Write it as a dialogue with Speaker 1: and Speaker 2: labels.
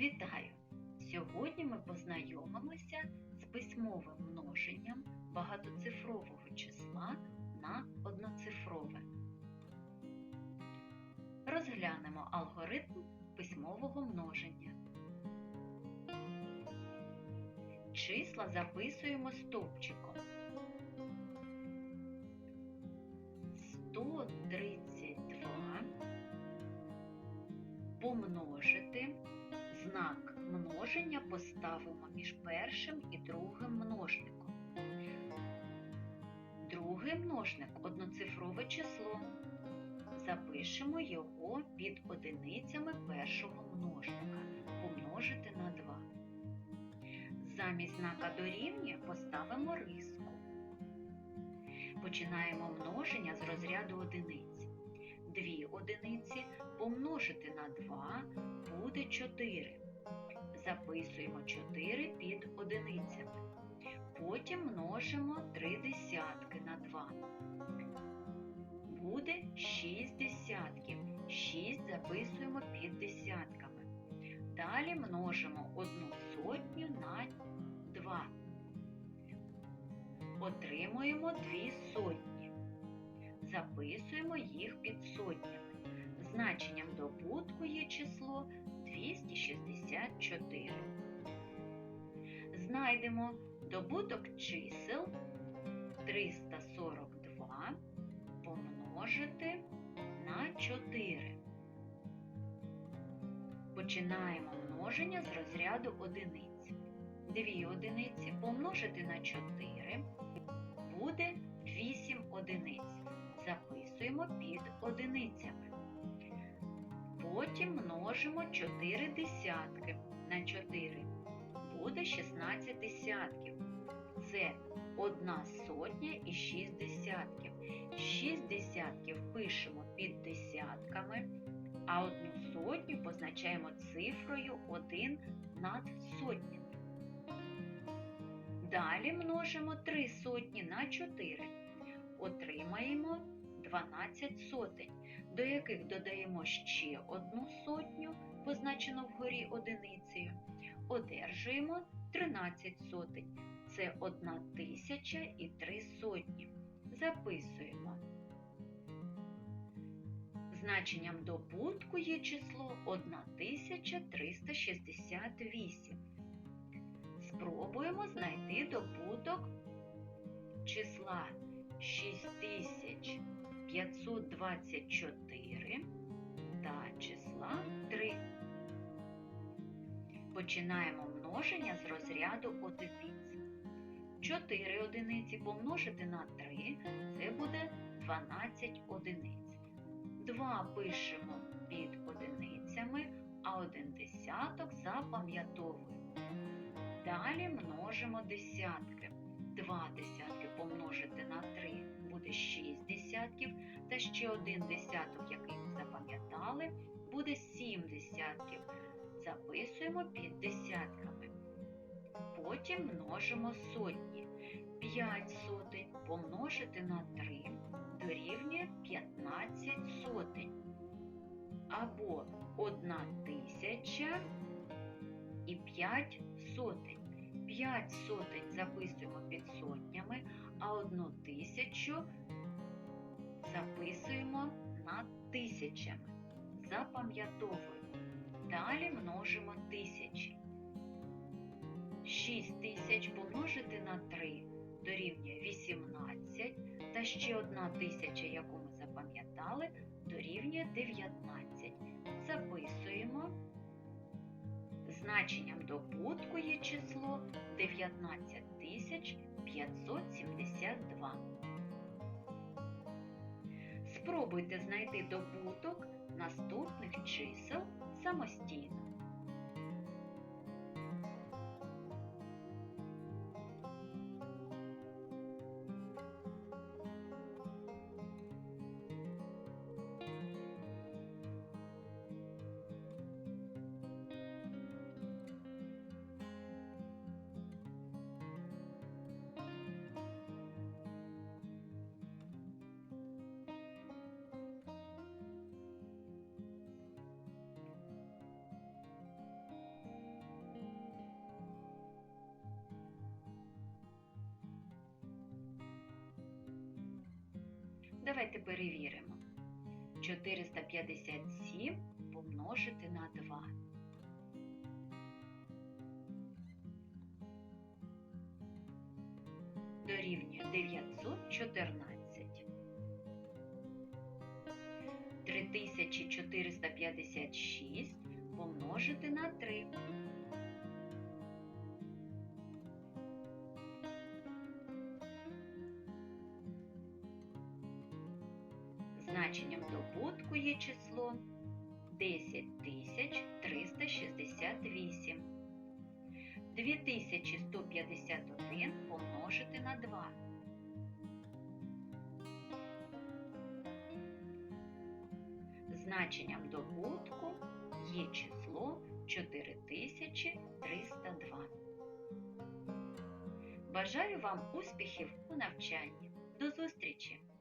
Speaker 1: Вітаю! Сьогодні ми познайомимося з письмовим множенням багатоцифрового числа на одноцифрове. Розглянемо алгоритм письмового множення. Числа записуємо стовпчиком. 132 помножити. Знак множення поставимо між першим і другим множником. Другий множник одноцифрове число. Запишемо його під одиницями першого множника. Помножити на 2. Замість знака дорівнює поставимо риску. Починаємо множення з розряду одиниць. Дві одиниці помножити на 2 буде 4. Записуємо 4 під одиницями. Потім множимо 3 десятки на 2. Буде 6 десятків. 6 записуємо під десятками. Далі множимо 1 сотню на 2. Отримуємо 2 сотні. Записуємо їх під сотнями. Значенням добутку є число 264. Знайдемо добуток чисел 342 помножити на 4. Починаємо множення з розряду одиниць. Дві одиниці помножити на 4 буде 8 одиниць. Записуємо під одиницями. Потім множимо 4 десятки на 4. Буде 16 десятків. Це 1 сотня і 6 десятків. 6 десятків пишемо під десятками, а одну сотню позначаємо цифрою 1 над сотнями. Далі множимо 3 сотні на 4. Отримаємо 12 сотень, до яких додаємо ще одну сотню, позначену вгорі одиницею, одержуємо 13 сотень. Це 1 тисяча і 3 сотні. Записуємо. Значенням добутку є число 1368. Спробуємо знайти добуток числа 6524 та числа 3. Починаємо множення з розряду одиниць. 4 одиниці помножити на 3 це буде 12 одиниць. 2 пишемо під одиницями, а один десяток запам'ятовуємо. Далі множимо десятки. 2 десятки помножити на 3 буде 6 десятків, та ще один десяток, який ми запам'ятали, буде 7 десятків. Записуємо під десятками. Потім множимо сотні. 5 сотень помножити на 3 дорівнює 15 сотень. Або 1 тисяча і 5 сотень. 5 сотень записуємо під 1 тисячу записуємо над тисячами. Запам'ятовуємо. Далі множимо тисячі. 6 тисяч помножити на 3 дорівнює 18, та ще одна тисяча, яку ми запам'ятали, дорівнює 19. Записуємо. Значенням добутку є число 19572. Спробуйте знайти добуток наступних чисел самостійно. Давайте перевіримо. 457 помножити на 2. Дорівнює 914. 3456 помножити на 3. Значенням добутку є число 10368. 2151 помножити на 2. Значенням добутку є число 4302. Бажаю вам успіхів у навчанні. До зустрічі!